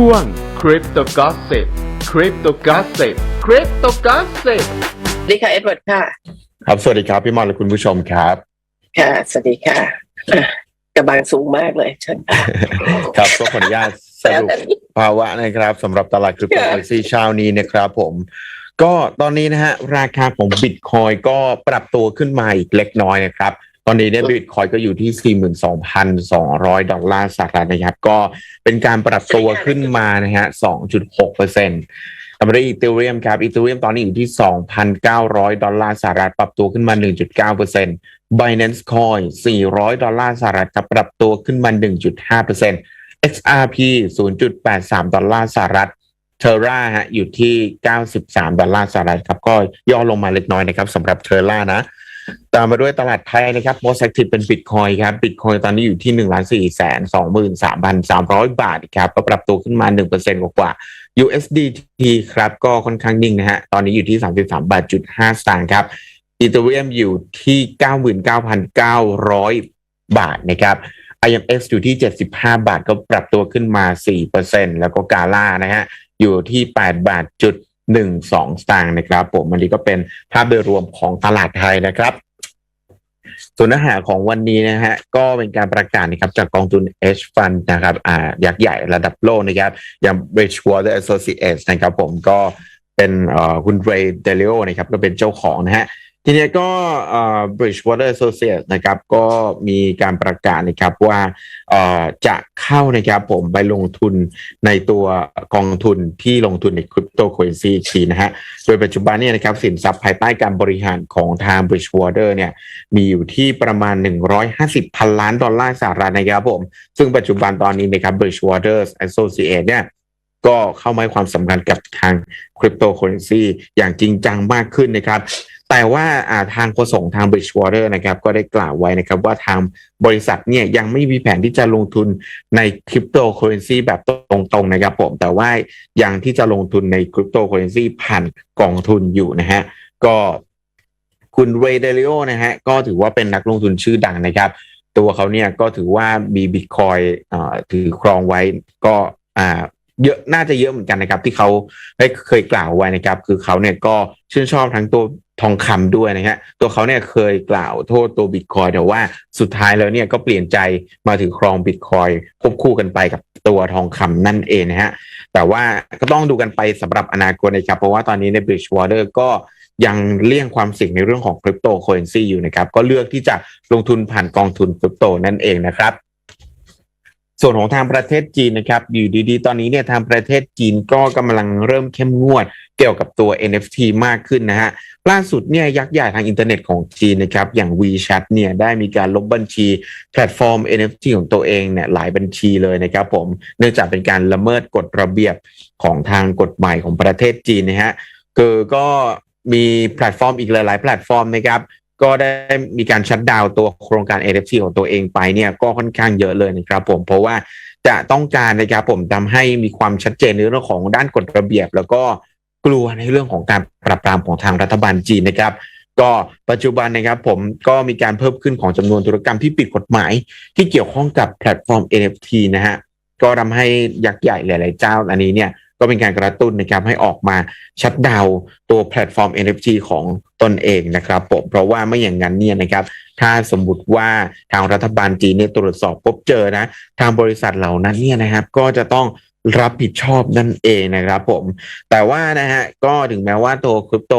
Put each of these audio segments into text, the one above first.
ช่วง Crypto Gossip Crypto Gossip Crypto Gossip สวัสดีค่ะเอ็ดเวิร์ดค่ะ ครับ สวัสดีครับ พี่มอนและคุณผู้ชมครับ ค่ะ สวัสดีค่ะอะกระบังสูงมากเลยเชิญค่ะ ครับก็ขออนุญาตสรุปภาวะนะครับสำหรับตลาดคริปโตเคอเรนซีเช้านี้นะครับผม ก็ตอนนี้นะฮะ ราคาของบิตคอยก็ปรับตัวขึ้นมาอีกเล็กน้อยนะครับ ตอนนี้เนี่ยบิตคอยก็อยู่ที่ 42,200 ดอลลาร์สหรัฐนะครับ ก็เป็นการปรับตัวขึ้นมานะฮะ 2.6เปอร์เซ็นต์ตามมาด้วยอีเทเรียมครับอีเทเรียมตอนนี้อยู่ที่ 2,900 ดอลลาร์สหรัฐปรับตัวขึ้นมา 1.9เปอร์เซ็นต์ Binance Coin 400 ดอลลาร์สหรัฐครับปรับตัวขึ้นมา 1.5เปอร์เซ็นต์ XRP 0.83 ดอลลาร์สหรัฐเทอร่าฮะอยู่ที่ 93 ดอลลาร์สหรัฐครับ ก็ย่อลงมาเล็กน้อยนะครับสำหรับเทอร่านะ ตามมาด้วยตลาดไทยนะครับ most active เป็น Bitcoin ครับ Bitcoin ตอนนี้อยู่ที่1 4 2 3 3 0 0บาทครับก็ปรับตัวขึ้นมา1%กว่าๆ USDT ครับ ก็ค่อนข้างนิ่งนะฮะ ตอนนี้อยู่ที่ 33บาทจุด5สตางค์ครับอีเทเรียมอยู่ที่ 99,900 บาทนะครับ IMX อยู่ที่ 75 บาทก็ปรับตัวขึ้นมา 4%แล้วก็กาล่านะฮะ อยู่ที่ 8 บาทจุด 12สตางค์นะครับผมอันนี้ก็เป็นภาพโดยรวมของตลาดไทยนะครับส่วนเนื้อหาของวันนี้นะฮะก็เป็นการประกาศนะครับจากกองทุน H Fund นะครับอ่ายักษ์ใหญ่ระดับโลกนะครับ อย่าง Bridgewater Associates นะครับผมก็เป็นอ่อคุณเรย์เดลิโอนะครับก็เป็นเจ้าของนะฮะ ทีนี้ก็ Bridgewater Associates นะครับก็มีการประกาศนะครับว่าจะเข้านะครับผมไปลงทุนในตัวกองทุนที่ลงทุนในคริปโตเคอเรนซีทีนะฮะโดยปัจจุบันเนี่ยนะครับสินทรัพย์ภายใต้การบริหารของทาง Bridgewater เนี่ยมีอยู่ที่ประมาณ 150 พันล้านดอลลาร์สหรัฐนะครับผม ซึ่งปัจจุบันตอนนี้นะครับ Bridgewater Associates เนี่ยก็เข้ามาให้ความสำคัญกับทางคริปโตเคอเรนซีอย่างจริงจังมากขึ้นนะครับ แต่ว่าอ่าทางโฆษกทาง Bridgewater นะครับก็ได้กล่าวไว้นะครับว่าทางบริษัทเนี่ยยังไม่มีแผนที่จะลงทุนในคริปโตเคอเรนซีแบบตรงๆนะครับผมแต่ว่ายังที่จะลงทุนในคริปโตเคอเรนซีผ่านกองทุนอยู่นะฮะก็คุณเรเดลิโอนะฮะก็ถือว่าเป็นนักลงทุนชื่อดังนะครับ ตัวเขาเนี่ยก็ถือว่ามีบิตคอยถือครองไว้ก็อ่าเยอะน่าจะเยอะเหมือนกันนะครับที่เขาได้เคยกล่าวไว้นะครับ คือเขาเนี่ยก็ชื่นชอบทั้งตัว ทองคำด้วยนะฮะตัวเขาเนี่ยเคยกล่าวโทษตัวบิตคอยแต่ว่าสุดท้ายแล้วเนี่ยก็เปลี่ยนใจมาถือครองบิตคอยควบคู่กันไปกับตัวทองคำนั่นเองนะฮะแต่ว่าก็ต้องดูกันไปสำหรับอนาคตนะครับ เพราะว่าตอนนี้ใน Bridgewater ก็ยังเลี่ยงความเสี่ยงในเรื่องของคริปโตเคอเรนซีอยู่นะครับ ก็เลือกที่จะลงทุนผ่านกองทุนคริปโตนั่นเองนะครับส่วนของทางประเทศจีนนะครับ อยู่ดีๆ ตอนนี้เนี่ยทางประเทศจีนก็กำลังเริ่มเข้มงวดเกี่ยวกับตัว NFT มากขึ้นนะฮะ ล่าสุดเนี่ยยักษ์ใหญ่ทางอินเทอร์เน็ตของจีนนะครับอย่าง WeChat เนี่ยได้มีการลบบัญชีแพลตฟอร์ม NFT ของตัวเองเนี่ยหลายบัญชีเลยนะครับผมเนื่องจากเป็นการละเมิดกฎระเบียบของทางกฎหมายของประเทศจีนนะฮะคือก็มีแพลตฟอร์มอีกหลาย ๆ แพลตฟอร์มนะครับก็ได้มีการชัดดาวน์ตัวโครงการ NFT ของตัวเองไปเนี่ยก็ค่อนข้างเยอะเลยนะครับผมเพราะว่าจะต้องการนะครับผมทำให้มีความชัดเจนในเรื่องของด้านกฎระเบียบ แล้วก็ กลัวในเรื่องของการปราบปรามของทางรัฐบาลจีนนะครับ ก็ปัจจุบันนะครับผมก็มีการเพิ่มขึ้นของจำนวนธุรกรรมที่ผิดกฎหมาย ที่เกี่ยวข้องกับแพลตฟอร์ม NFT นะฮะก็ทำให้ยักษ์ใหญ่หลาย ๆ เจ้าอันนี้เนี่ยก็เป็นการกระตุ้นนะครับให้ออกมาชัดดาวตัวแพลตฟอร์ม NFT ของตนเองนะครับผมเพราะว่าไม่อย่างนั้นเนี่ยนะครับถ้าสมมติว่าทางรัฐบาลจีนเนี่ยตรวจสอบพบเจอนะ ทางบริษัทเหล่านั้นเนี่ยนะครับก็จะต้อง รับผิดชอบนั่นเองนะครับผม แต่ว่านะฮะก็ถึงแม้ว่าตัวคริปโต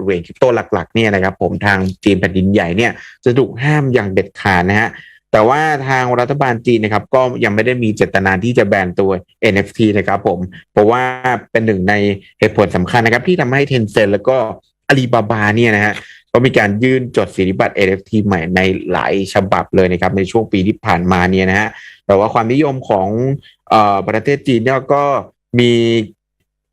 เหรียญคริปโตหลักๆเนี่ยนะครับผมทางจีนแผ่นดินใหญ่เนี่ยจะถูกห้ามอย่างเด็ดขาดนะฮะแต่ว่าทางรัฐบาลจีนนะครับก็ยังไม่ได้มีเจตนาที่จะแบนตัว NFT นะครับผม เพราะว่าเป็นหนึ่งในเหตุผลสำคัญนะครับที่ทำให้ Tencent แล้วก็ Alibaba เนี่ยนะฮะ ก็มีการยื่นจดสิทธิบัตร NFT ใหม่ในหลายฉบับเลยนะครับในช่วงปีที่ผ่านมาเนี่ยนะฮะแต่ว่าความนิยมของออประเทศจีนเนี่ยก็มี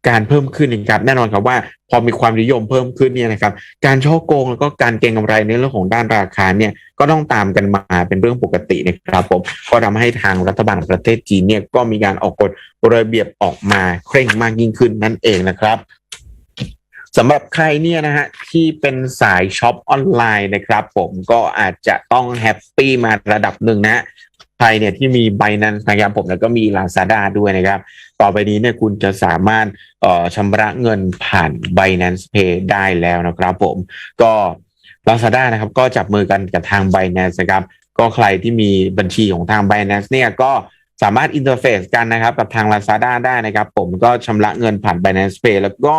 การเพิ่มขึ้นนะครับแน่นอนครับว่าพอมีความนิยมเพิ่มขึ้นเนี่ยนะครับการช่อโกงแล้วก็การเก็งกำไรในเรื่องของด้านราคาเนี่ยก็ต้องตามกันมาเป็นเรื่องปกตินะครับผมก็ทำให้ทางรัฐบาลของประเทศจีนเนี่ยก็มีการออกกฎระเบียบออกมาเคร่งมากยิ่งขึ้นนั่นเองนะครับ สำหรับใครเนี่ยนะฮะที่เป็นสายช็อปออนไลน์นะครับ ผมก็อาจจะต้องแฮปปี้มาระดับหนึ่งนะใครเนี่ยที่มี Binance นะครับผมแล้วก็มี Lazada ด้วยนะครับ ต่อไปนี้เนี่ยคุณจะสามารถเอ่อชำระเงินผ่าน Binance Pay ได้แล้วนะครับผมก็ Lazada นะครับก็จับมือกันกับทาง Binance นะครับก็ใครที่มีบัญชีของทาง Binance เนี่ยก็สามารถอินเทอร์เฟซกันนะครับ กับทาง Lazada ได้นะครับ ผมก็ชำระเงินผ่าน Binance Pay แล้วก็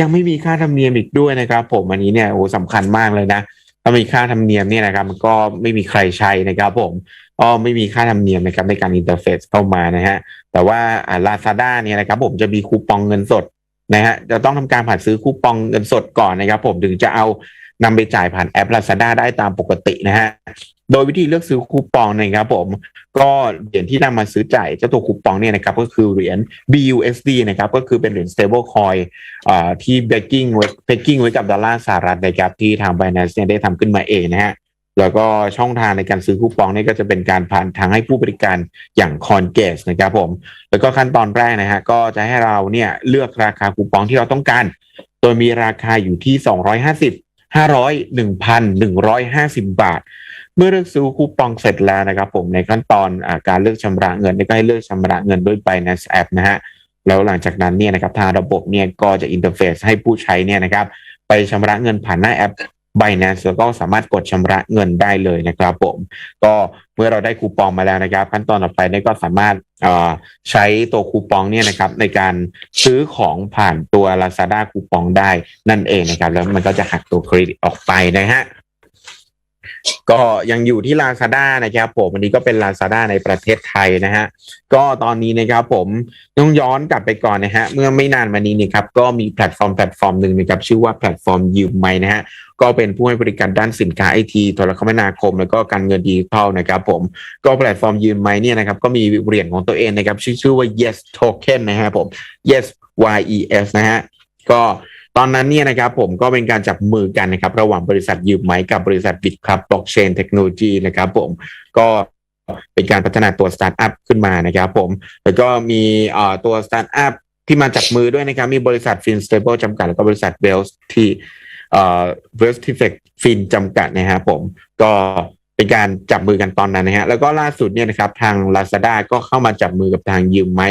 ยังไม่มีค่าธรรมเนียมอีกด้วยนะครับ ผมอันนี้เนี่ยโอ้สำคัญมากเลยนะถ้ามีค่าธรรมเนียมเนี่ยนะครับมันก็ไม่มีใครใช้นะครับ ผมก็ไม่มีค่าธรรมเนียมนะครับในการอินเทอร์เฟซเข้ามานะฮะแต่ว่าลาซาด้าเนี่ยนะครับ ผมจะมีคูปองเงินสดนะฮะจะต้องทำการผ่านซื้อคูปองเงินสดก่อนนะครับ ผมถึงจะเอา นำไปจ่ายผ่านแอป Lazada ได้ตามปกตินะฮะ โดยวิธีเลือกซื้อคูปองนะครับผม ก็เหรียญที่นำมาซื้อจ่ายเจ้าตัวคูปองเนี่ยนะครับก็คือเหรียญ BUSD นะครับก็คือเป็นเหรียญ stable coin ที่ backing ไว้ backing ไว้กับดอลลาร์สหรัฐนะครับที่ทาง Binance เนี่ยได้ทำขึ้นมาเองนะฮะแล้วก็ช่องทางในการซื้อคูปองนี่ก็จะเป็นการผ่านทางให้ผู้บริการอย่าง c o n g a s นะครับผม แล้วก็ขั้นตอนแรกนะฮะก็จะให้เราเนี่ยเลือกราคาคูปองที่เราต้องการ โดยมีราคาอยู่ที่ 250 500 1,150 บาท เมื่อเลือกซื้อคูปองเสร็จแล้วนะครับผมในขั้นตอนอการเลือกชำระเงินก็ให้เลือกชำระเงินด้วย Binance App นะฮะแล้วหลังจากนั้นเนี่ยนะครับทางระบบเนี่ยก็จะอินเทอร์เฟซให้ผู้ใช้เนี่ยนะครับไปชำระเงินผ่านหน้าแอป Binance แล้วก็สามารถกดชำระเงินได้เลยนะครับผม ก็เมื่อเราได้คูปองมาแล้วนะครับ ขั้นตอนต่อไปนี่ก็สามารถใช้ตัวคูปองเนี่ยนะครับในการซื้อของผ่านตัว Lazada คูปองได้นั่นเองนะครับ แล้วมันก็จะหักตัวเครดิตออกไปนะฮะ ก็ยังอยู่ที่ Lazada นะครับผมอันนี้ก็เป็น Lazada ในประเทศไทยนะฮะก็ตอนนี้นะครับผมต้องย้อนกลับไปก่อนนะฮะเมื่อไม่นานมานี้นี่ครับก็มีแพลตฟอร์มแพลตฟอร์มหนึ่งนะครับชื่อว่าแพลตฟอร์มยืมไม้นะฮะก็เป็นผู้ให้บริการด้านสินค้าไอทีโทรคมนาคม แล้วก็การเงินดิจิทัลนะครับผมก็แพลตฟอร์มยืมไม้เนี่ยนะครับก็มีเหรียญของตัวเองนะครับชื่อชื่อว่า yes token นะฮะผม yes y e s นะฮะก็ ตอนนั้นเนี่ยนะครับผมก็เป็นการจับมือกันนะครับระหว่างบริษัทยืมไม้กับบริษัทบิตครับบล็อกเชนเทคโนโลยีนะครับผมก็เป็นการพัฒนาตัวสตาร์ทอัพขึ้นมานะครับผมแล้วก็มีเอ่อตัวสตาร์ทอัพที่มาจับมือด้วยนะครับ มีบริษัทฟินสเตเบิลจำกัด แล้วก็บริษัทเวลส์ที่เอ่อเวลส์ทิเฟกฟินจำกัดนะฮะผมก็ เป็นการจับมือกันตอนนั้นนะฮะแล้วก็ล่าสุดเนี่ยนะครับทาง Lazada ก็เข้ามาจับมือกับทางยืมไหม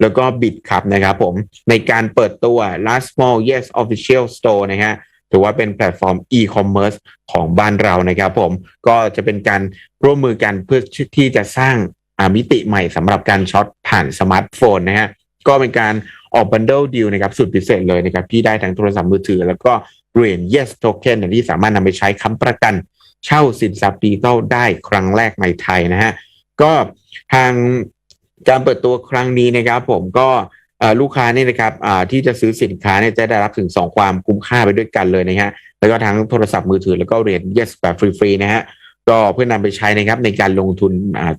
แล้วก็บิดครับนะครับผมในการเปิดตัว Last Small Yes Official Store นะฮะถือว่าเป็นแพลตฟอร์ม e-commerce ของบ้านเรานะครับผมก็จะเป็นการร่วมมือกันเพื่อที่จะสร้างมิติใหม่สำหรับการช็อตผ่านสมาร์ทโฟนนะฮะก็เป็นการออก bundle deal นะครับสุดพิเศษเลยนะครับที่ได้ทั้งโทรศัพท์มือถือ แล้วก็เหรียญ Yes Token ที่สามารถนำไปใช้ค้ำประกัน เช่าสินทรัพย์ดิจิทัลได้ครั้งแรกในไทยนะฮะก็ทางการเปิดตัวครั้งนี้นะครับผมก็ลูกค้าเนี่ยนะครับที่จะซื้อสินค้าเนี่ยจะได้รับถึง 2 ความคุ้มค่าไปด้วยกันเลยนะฮะแล้วก็ทั้งโทรศัพท์มือถือแล้วก็เหรียญ yes แบบฟรีๆนะฮะก็เพื่อนำไปใช้นะครับในการลงทุน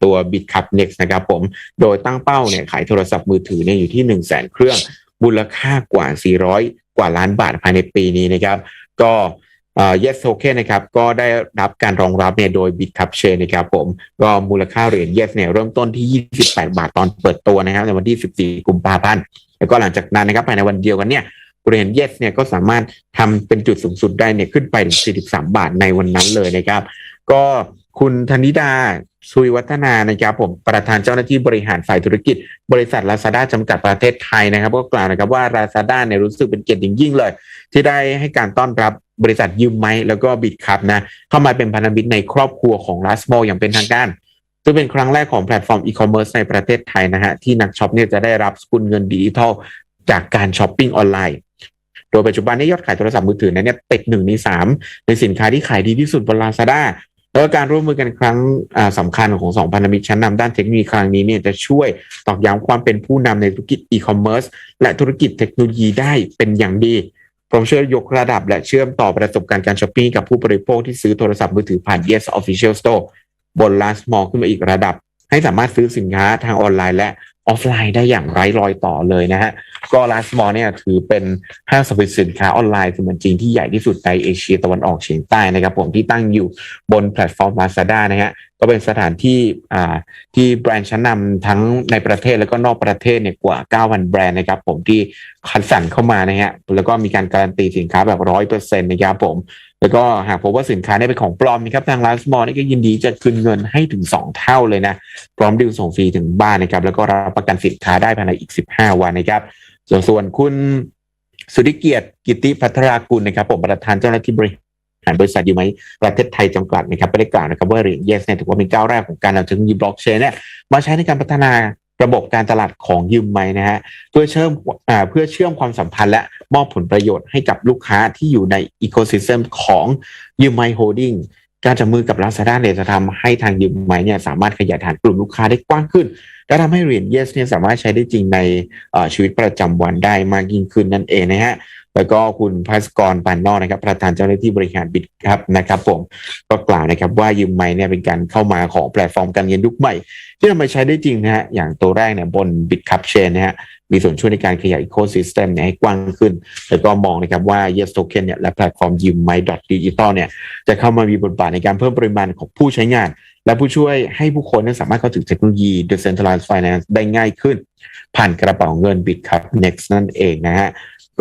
ตัว Bitcup Next นะครับผมโดยตั้งเป้าเนี่ยขายโทรศัพท์มือถือเนี่ยอยู่ที่ 1 0 0 0 0แสนเครื่องมูลค่ากว่า 400 กว่าล้านบาทภายในปีนี้นะครับ ก็ Yes Token นะครับก็ได้รับการรองรับเนี่ยโดย Bitcup Chain นะครับผมก็มูลค่าเหรียญ Yes เนี่ยเริ่มต้นที่ 28 บาทตอนเปิดตัวนะครับในวันที่ 14 กุมภาพันธ์แล้วก็หลังจากนั้นนะครับภายในวันเดียวกันเนี่ยเหรียญ Yes เนี่ยก็สามารถทำเป็นจุดสูงสุดได้เนี่ยขึ้นไปถึง 43 บาทในวันนั้นเลยนะครับ ก็ คุณธนิดาสุยวัฒนานะครับผมประธานเจ้าหน้าที่บริหารฝ่ายธุรกิจ บริษัท Lazada จำกัดประเทศไทยนะครับ ก็กล่าวนะครับว่า Lazada เนี่ยรู้สึกเป็นเกียรติอย่างยิ่งเลย ที่ได้ให้การต้อนรับบริษัทยืมไม้แล้วก็บิดคับนะเข้ามาเป็นพันธมิตรในครอบครัวของ l a s m o อย่างเป็นทางการซึ่งเป็นครั้งแรกของแพลตฟอร์มอีคอมเมิร์ซในประเทศไทยนะฮะที่นักช็อปเนี่ยจะได้รับสกุลเงินดิจิทัลจากการช้อปปิ้งออนไลน์โดยปัจจุบันนี้ยอดขายโทรศัพท์มือถือนั้นเนี่ยติดหนึ่งในสามในสินค้าที่ขายดีที่สุดบน Lazada แล้วการร่วมมือกันครั้งอ่าสำคัญของสองพันธมิตรชั้นนำด้านเทคโนโลยีครั้งนี้เนี่ยจะช่วยตอกย้ำความเป็นผู้นำในธุรกิจอีคอมเมิร์ซและธุรกิจเทคโนโลยีได้เป็นอย่างดีพร้อมช่วยยกระดับและเชื่อมต่อประสบการณ์การช้อปปิ้งกับผู้บริโภคที่ซื้อโทรศัพท์มือถือผ่าน Yes Official Store บน Last Mall ขึ้นมาอีกระดับ ให้สามารถซื้อสินค้าทางออนไลน์และ ออฟไลน์ได้อย่างไร้รอยต่อเลยนะฮะก็ลาสมอลเนี่ยถือเป็นห้างสรรพสินค้าออนไลน์สมันจริงที่ใหญ่ที่สุดในเอเชียตะวันออกเฉียงใต้นะครับผมที่ตั้งอยู่บนแพลตฟอร์ม Lazada นะฮะ ก็เป็นสถานที่อ่าที่แบรนด์ชั้นนำทั้งในประเทศแล้วก็นอกประเทศเนี่ยกว่า 9,000 แบรนด์นะครับผมที่คัดสรรเข้ามานะฮะแล้วก็มีการการันตีสินค้าแบบร้อยเปอร์เซ็นต์นะครับผม แล้วก็หากพบว่าสินค้าเนี่ยเป็นของปลอมนะครับทางร้านสมอลนี่ก็ยินดีจะคืนเงินให้ถึง 2 เท่าเลยนะ พร้อมดิวส่งฟรีถึงบ้านนะครับแล้วก็รับประกันสินค้าได้ภายในอีก 15 วันนะครับ ส่วนส่วนคุณสุธิเกียรติกิติพัทรากุลนะครับผมประธานเจ้าหน้าที่บริ หารบริษัทอยู่ไหมประเทศไทยจำกัดนะครับได้กล่าวนะครับว่าเหรียญเยสเนี่ยถือว่าเป็นก้าวแรกของการนำเทคโนโลยีบล็อกเชนเนี่ยมาใช้ในการพัฒนาระบบการตลาดของยืมไหมนะฮะเพื่อเชื่อมอ่าเพื่อเชื่อมความสัมพันธ์และมอบผลประโยชน์ให้กับลูกค้าที่อยู่ในอีโคซิสเต็มของยืมไมโฮดดิ้งการจับมือกับ Lazada เนี่ยจะทำให้ทางยืมไมเนี่ยสามารถขยายฐานกลุ่มลูกค้าได้กว้างขึ้น และทำให้เหรียญ Yes เนี่ยสามารถใช้ได้จริงในชีวิตประจำวันได้มากยิ่งขึ้นนั่นเองนะฮะ แล้วก็คุณภัสกรปานนอกนะครับ ประธานเจ้าหน้าที่บริหารบิตครับนะครับ ผมก็กล่าวนะครับว่ายืมไมเนี่ยเป็นการเข้ามาของแพลตฟอร์มการเงินยุคใหม่ ที่นำมาใช้ได้จริงนะฮะอย่างตัวแรกเนี่ยบน Bitcup Chain นะฮะมีส่วนช่วยในการขยาย ecosystem เนี่ยให้กว้างขึ้น แล้วก็มองนะครับว่า Yes Token เนี่ยและแพลตฟอร์มยืมไม Digital เนี่ยจะเข้ามามีบทบาทในการเพิ่มปริมาณของผู้ใช้งาน และผู้ช่วยให้ผู้คนนั้นสามารถเข้าถึงเทคโนโลยี decentralized finance ได้ง่ายขึ้น ผ่านกระเป๋าเงิน Bitcup Next นั่นเองนะฮะ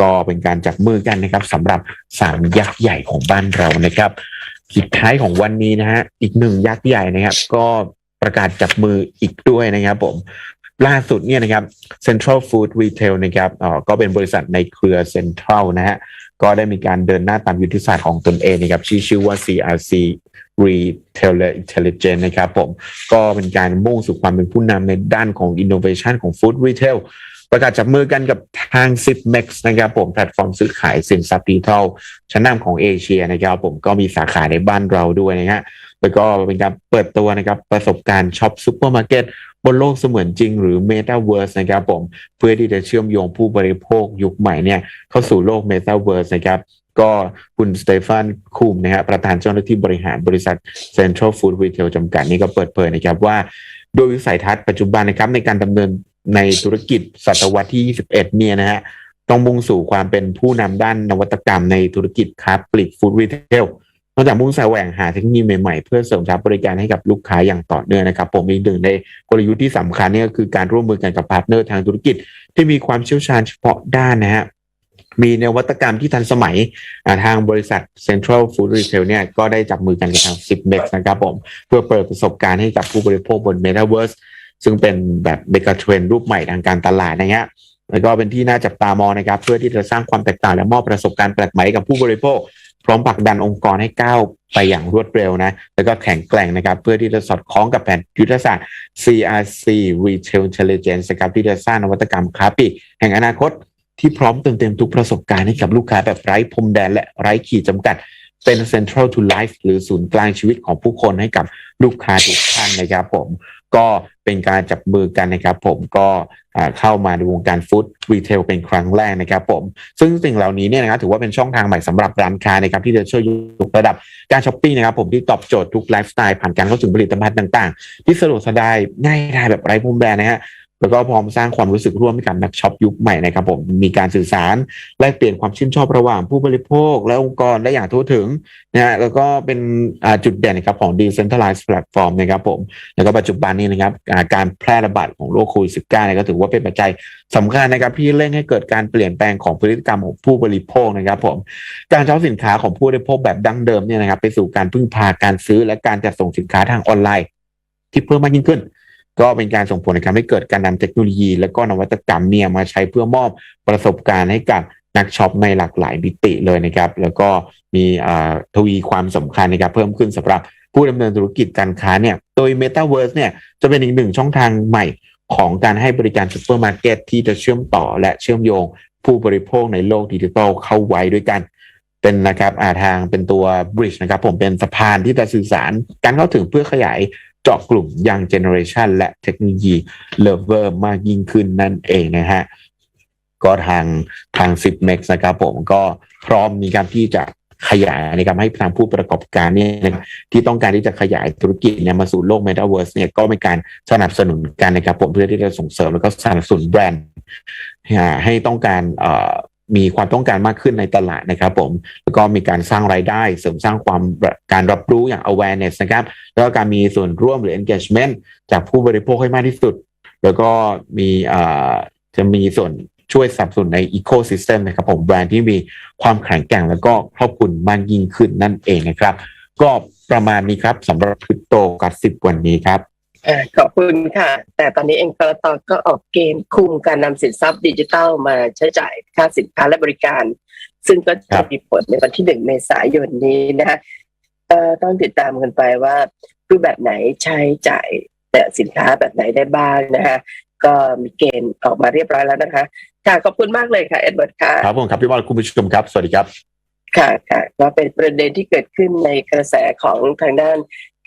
ก็เป็นการจับมือกันนะครับสำหรับสามยักษ์ใหญ่ของบ้านเรานะครับสุดท้ายของวันนี้นะฮะอีกหนึ่งยักษ์ใหญ่นะครับ ก็ประกาศจับมืออีกด้วยนะครับผมล่าสุดเนี่ยนะครับ Central Food Retail นะครับอ่อก็เป็นบริษัทในเครือ Central นะฮะก็ได้มีการเดินหน้าตามยุทธศาสตร์ของตนเองนะครับชื่อชื่อว่า CRC Retail Intelligence นะครับผมก็เป็นการมุ่งสู่ความเป็นผู้นำในด้านของ Innovation ของ Food Retail ประกาศจับมือกันกับทาง s i p m e x นะครับผมแพลตฟอร์มซื้อขายสินทรัพย์ดิจิทัลชั้นนำของเอเชียนะครับผมก็มีสาขาในบ้านเราด้วยนะฮะแล้วก็เป็นการเปิดตัวนะครับประสบการณ์ช็อปซูเปอร์มาร์เก็ตบนโลกเสมือนจริงหรือ Metaverse นะครับผมเพื่อที่จะเชื่อมโยงผู้บริโภคยุคใหม่เนี่ยเข้าสู่โลก Metaverse นะครับก็คุณสเตฟานคูมนะฮะประธานเจ้าหน้าที่บริหารบริษัท Central Food Retail จำกัดนี่ก็เปิดเผยนะครับว่าโดยวิสัยทัศน์ปัจจุบันนะครับในการดำเนิน ในธุรกิจศตวรรษที่ 21 เนี่ยนะฮะต้องมุ่งสู่ความเป็นผู้นำด้านนวัตกรรมในธุรกิจค้าปลีกฟู้ดรีเทลนอกจากมุ่งแสวงหาเทคโนโลยีใหม่ๆ เพื่อเสริมสร้างบริการให้กับลูกค้าอย่างต่อเนื่องนะครับ ผมอีกหนึ่งในกลยุทธ์ที่สำคัญเนี่ยก็คือการร่วมมือกันกับพาร์ทเนอร์ทางธุรกิจ ที่มีความเชี่ยวชาญเฉพาะด้านนะฮะมีนวัตกรรมที่ทันสมัยทางบริษัท Central Food Retail เนี่ยก็ได้จับมือกันกับทาง 10 m e x นะครับผม เพื่อเปิดประสบการณ์ให้กับผู้บริโภคบน Metaverse ซึ่งเป็นแบบเ e ก a เทรนรูปใหม่ทางการตลาดนะฮะแล้วก็เป็นที่น่าจับตามองนะครับ เพื่อที่จะสร้างความแตกต่างและมอบประสบการณ์แปลกใหม่ให้กับผู้บริโภค พร้อมผลักดันองค์กรให้ก้าวไปอย่างรวดเร็วนะ แล้วก็แข็งแกร่งนะครับ เพื่อที่จะสอดคล้องกับแผนยุทธศาสตร์ CRC Retail Intelligence นะครับที่จะสร้างนวัตกรรมค้าปลีกแห่งอนาคตที่พร้อมเติมเต็มทุกประสบการณ์ให้กับลูกค้าแบบไร้พรมแดนและไร้ขีดจำกัดเป็น central to life หรือศูนย์กลางชีวิตของผู้คนให้กับลูกค้าทุกท่านนะครับผม ก็เป็นการจับมือกันนะครับ ผมก็เข้ามาในวงการฟู้ดรีเทลเป็นครั้งแรกนะครับผม ซึ่งสิ่งเหล่านี้เนี่ยนะครับถือว่าเป็นช่องทางใหม่สำหรับร้านค้านะครับที่จะช่วยยกระดับการช้อปปิ้งนะครับผมที่ตอบโจทย์ทุกไลฟ์สไตล์ผ่านการเข้าถึงผลิตภัณฑ์ต่างๆ ที่สะดวกสบายง่ายดายแบบไร้พรมแดนนะฮะ แล้วก็พร้อมสร้างความรู้สึกร่วมกับนักช็อปยุคใหม่นะครับผมมีการสื่อสารแลกเปลี่ยนความชื่นชอบระหว่างผู้บริโภค และองค์กรได้อย่างทั่วถึงนะฮะแล้วก็เป็นจุดเด่นนะครับของ decentralized platform นะครับผมแล้วก็ปัจจุบันนี้นะครับการแพร่ระบาดของโรคโควิด -19 เนี่ยก็ถือว่าเป็นปัจจัยสำคัญนะครับที่เร่งให้เกิดการเปลี่ยนแปลงของพฤติกรรมของผู้บริโภคนะครับผมการเช้าสินค้าของผู้บริโภคแบบดั้งเดิมเนี่ยนะครับไปสู่การพึ่งพาการซื้อและการจัดส่งสินค้าทางออนไลน์ ที่เพิ่มมากยิ่งขึ้น ก็เป็นการส่งผลในการให้เกิดการนำเทคโนโลยี และก็นวัตกรรมเนี่ยมาใช้เพื่อมอบประสบการณ์ให้กับนักช็อปในหลากหลายมิติเลยนะครับ แล้วก็มีทวีความสำคัญนะครับเพิ่มขึ้นสำหรับผู้ดำเนินธุรกิจการค้าเนี่ย โดย Metaverse เนี่ยจะเป็นอีกหนึ่งช่องทางใหม่ของการให้บริการซูเปอร์มาร์เก็ตที่จะเชื่อมต่อและเชื่อมโยงผู้บริโภคในโลกดิจิทัลเข้าไว้ด้วยกัน เป็นนะครับอาทางเป็นตัว bridge นะครับผมเป็นสะพานที่จะสื่อสารการเข้าถึงเพื่อขยาย เจาะกลุ่มยังเจเนอเรชันและเทคโนโลยีเลเวอร์มากยิ่งขึ้นนั่นเองนะฮะก็ทางทาง 10 m e x นะครับผมก็พร้อมมีการที่จะขยายในะครับให้ทางผู้ประกอบการเนี่ยที่ต้องการที่จะขยายธุรกิจเนี่ยมาสู่โลก Metaverse เนี่ยก็มีการสนับสนุนกันนะครับผมเพื่อที่จะส่งเสริมแล้วก็สนับสนุนแบรนด์ให้ต้องการ มีความต้องการมากขึ้นในตลาดนะครับผมแล้วก็มีการสร้างรายได้เสริมสร้างความการรับรู้อย่าง awareness นะครับแล้วก็การมีส่วนร่วมหรือ engagement จากผู้บริโภคให้มากที่สุด แล้วก็มีจะมีส่วนช่วยสนับสนุนใน ecosystem นะครับผมแบรนด์ที่มีความแข็งแกร่งแล้วก็ครอบคลุมมากยิ่งขึ้นนั่นเองนะครับ ก็ประมาณนี้ครับสำหรับคริปโตกับสิบวันนี้ครับ ขอบคุณค่ะ แต่ตอนนี้เองกรตก็ออกเกณฑ์คุมการนำสินทรัพย์ดิจิทัลมาใช้จ่ายค่าสินค้าและบริการ ซึ่งก็ครัจะบมีผลในวันที่หนึ่งเมษายนนี้นะคะเอ่อต้องติดตามกันไปว่ารูปแบบไหนใช้จ่ายแต่สินค้าแบบไหนได้บ้างนะคะก็มีเกณฑ์ออกมาเรียบร้อยแล้วนะคะ ค่ะขอบคุณมากเลยค่ะเอ็ดเวิร์ดค่ะครับผมครับพี่บอลคุณผู้ชมครับ สวัสดีครับ ค่ะค่ะก็เป็นประเด็นที่เกิดขึ้นในกระแสของทางด้าน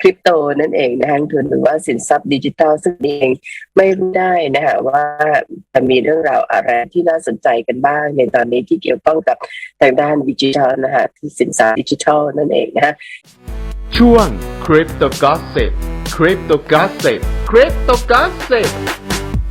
คริปโตนั่นเองนะฮะทุนหรือว่าสินทรัพย์ดิจิทัลซึ่งเองไม่รู้ได้นะฮะว่าจะมีเรื่องราวอะไรที่น่าสนใจกันบ้าง ในตอนนี้ที่เกี่ยวข้องกับทางด้านดิจิทัลนะฮะที่สินทรัพย์ดิจิทัลนั่นเองนะฮะช่วง Crypto Gossip Crypto Gossip Crypto Gossip